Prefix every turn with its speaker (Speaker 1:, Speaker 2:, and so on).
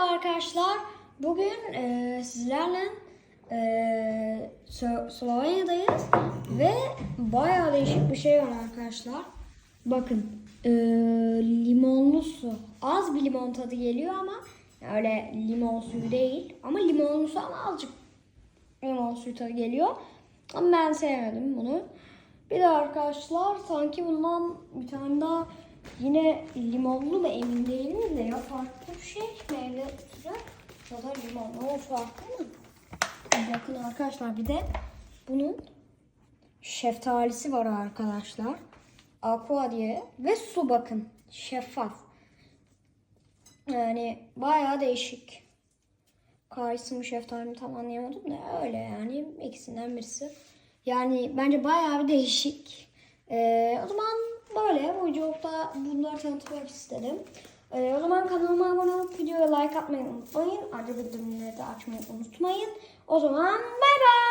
Speaker 1: arkadaşlar. Bugün e, sizlerle e, Slo- ve bayağı değişik bir şey var arkadaşlar. Bakın e, limonlu su. Az bir limon tadı geliyor ama öyle limon suyu değil. Ama limonlu su ama azıcık limon suyu tadı geliyor. Ama ben sevmedim bunu. Bir de arkadaşlar sanki bundan bir tane daha yine limonlu mu emin değilim de ya farklı bir şey meyve türü ya da limonlu o farklı mı? Bakın arkadaşlar bir de bunun şeftalisi var arkadaşlar. Aqua diye ve su bakın şeffaf. Yani bayağı değişik. Kayısı mı şeftali mi tam anlayamadım da öyle yani ikisinden birisi. Yani bence bayağı bir değişik. Ee, o zaman böyle bu videoda bunları tanıtmak istedim. Ee, o zaman kanalıma abone olup videoya like atmayı unutmayın. Ayrıca bildirimleri de açmayı unutmayın. O zaman bay bay.